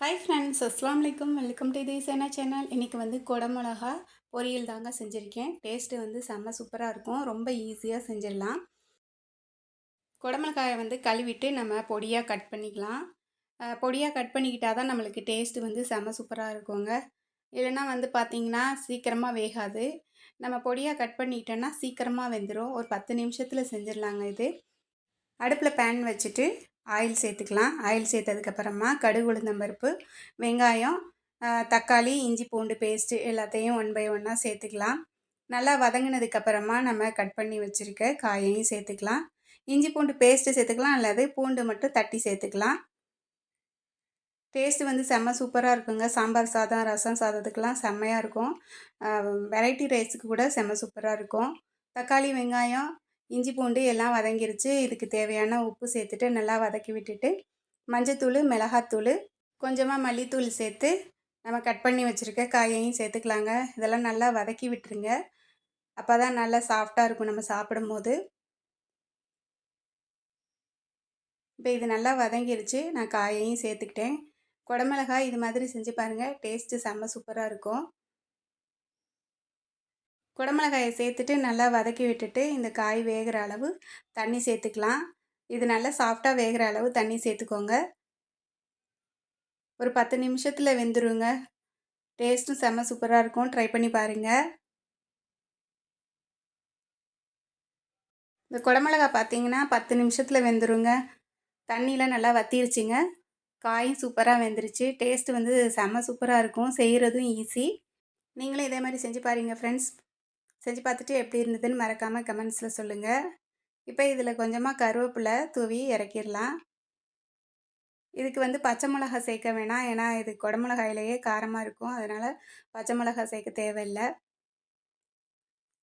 Hi friends அஸ்லாம் வலைக்கம் welcome to Sena channel இன்றைக்கி வந்து குடமிளகா பொரியல் தாங்க செஞ்சுருக்கேன். டேஸ்ட்டு வந்து செம்ம சூப்பராக இருக்கும். ரொம்ப ஈஸியாக செஞ்சிடலாம். குடமிளகாயை வந்து கழுவிட்டு நம்ம பொடியாக கட் பண்ணிக்கலாம். பொடியாக கட் பண்ணிக்கிட்டால் தான் நம்மளுக்கு டேஸ்ட்டு வந்து செம்ம சூப்பராக இருக்குங்க. இல்லைனா வந்து பார்த்திங்கன்னா சீக்கிரமாக வேகாது. நம்ம பொடியாக கட் பண்ணிக்கிட்டோன்னா சீக்கிரமாக வெந்துடும் ஒரு பத்து நிமிஷத்தில் செஞ்சிடலாங்க இது. அடுப்பில் பேன் வச்சுட்டு ஆயில் சேர்த்துக்கலாம். ஆயில் சேர்த்ததுக்கப்புறமா கடுகு உளுந்தம்பருப்பு வெங்காயம் தக்காளி இஞ்சி பூண்டு பேஸ்ட்டு எல்லாத்தையும் ஒன் பை ஒன்னாக சேர்த்துக்கலாம். நல்லா வதங்கினதுக்கப்புறமா நம்ம கட் பண்ணி வச்சுருக்க காயையும் சேர்த்துக்கலாம். இஞ்சி பூண்டு பேஸ்ட்டு சேர்த்துக்கலாம். அல்லது பூண்டு மட்டும் தட்டி சேர்த்துக்கலாம். டேஸ்ட்டு வந்து செம்ம சூப்பராக இருக்குங்க. சாம்பார் சாதம் ரசம் சாதத்துக்கெலாம் செம்மையாக இருக்கும். வெரைட்டி ரைஸுக்கு கூட செம்ம சூப்பராக இருக்கும். தக்காளி வெங்காயம் இஞ்சி பூண்டு எல்லாம் வதங்கிருச்சு. இதுக்கு தேவையான உப்பு சேர்த்துட்டு நல்லா வதக்கி விட்டுட்டு மஞ்சத்தூள் மிளகாத்தூள் கொஞ்சமாக மல்லித்தூள் சேர்த்து நம்ம கட் பண்ணி வச்சுருக்க காயையும் சேர்த்துக்கலாங்க. இதெல்லாம் நல்லா வதக்கி விட்டுருங்க. அப்போ தான் நல்லா சாஃப்டாக இருக்கும் நம்ம சாப்பிடும் போது இப்போ இது நல்லா வதங்கிருச்சு. நான் காயையும் சேர்த்துக்கிட்டேன். குடமிளகாய் இது மாதிரி செஞ்சு பாருங்கள் டேஸ்ட்டு செம்ம சூப்பராக இருக்கும். குடமிளகாயை சேர்த்துட்டு நல்லா வதக்கி விட்டுட்டு இந்த காய் வேகிற அளவு தண்ணி சேர்த்துக்கலாம். இது நல்லா சாஃப்டாக வேகிற அளவு தண்ணி சேர்த்துக்கோங்க. ஒரு பத்து நிமிஷத்தில் வெந்துருங்க. டேஸ்ட்டும் செம்ம சூப்பராக இருக்கும். ட்ரை பண்ணி பாருங்கள் இந்த குடமிளகா பார்த்தீங்கன்னா பத்து நிமிஷத்தில் வெந்துருங்க. தண்ணியில் நல்லா வத்திருச்சுங்க. காயும் சூப்பராக வெந்துருச்சு. டேஸ்ட் வந்து செம்ம சூப்பராக இருக்கும். செய்கிறதும் ஈஸி நீங்களும் இதே மாதிரி செஞ்சு பாருங்கள் ஃப்ரெண்ட்ஸ் செஞ்சு பார்த்துட்டு எப்படி இருந்ததுன்னு மறக்காமல் கமெண்ட்ஸில் சொல்லுங்கள் இப்போ இதில் கொஞ்சமாக கருவேப்பிலை தூவி இறக்கிடலாம். இதுக்கு வந்து பச்சை மிளகா சேர்க்க வேணாம். ஏன்னா இது குடமிளகாயிலேயே காரமாக இருக்கும். அதனால் பச்சை மிளகா சேர்க்க தேவையில்லை.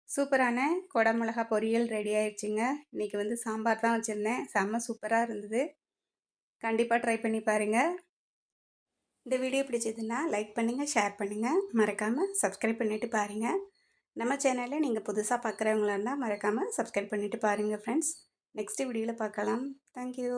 சூப்பரான குடமிளகா பொரியல் ரெடி ஆயிடுச்சுங்க. இன்றைக்கி வந்து சாம்பார் தான் வச்சுருந்தேன். செம்ம சூப்பராக இருந்தது. கண்டிப்பாக ட்ரை பண்ணி பாருங்கள் இந்த வீடியோ பிடிச்சதுன்னா லைக் பண்ணுங்கள் ஷேர் பண்ணுங்கள் மறக்காமல் சப்ஸ்கிரைப் பண்ணிவிட்டு பாருங்கள் நம்ம சேனலில் நீங்கள் புதுசாக பார்க்குறவங்களா இருந்தால் மறக்காமல் சப்ஸ்கிரைப் பண்ணிவிட்டு பாருங்கள் ஃப்ரெண்ட்ஸ் நெக்ஸ்ட்டு வீடியோவில் பார்க்கலாம். தேங்க்யூ